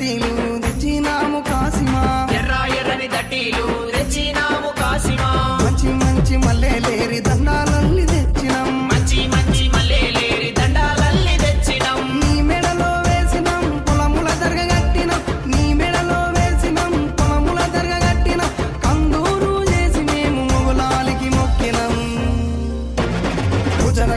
దట్టీలు తెచ్చినాము కాసిమా ఎర్ర ఎర్రని దట్టీలు తెచ్చినాము కాసిమా మంచి మంచి మల్లె లేరి దండాలల్లి తెచ్చినాం. మంచి మంచి మల్లె లేరి దండాలల్లి తెచ్చినాం. నీ మెడలో వేసినాం పొలముల దరగట్టినాం నీ మెడలో వేసినాం పొలముల దరగట్టినాం కందూరు చేసి మేము మొగలాలికి మొక్కినాం. భుజన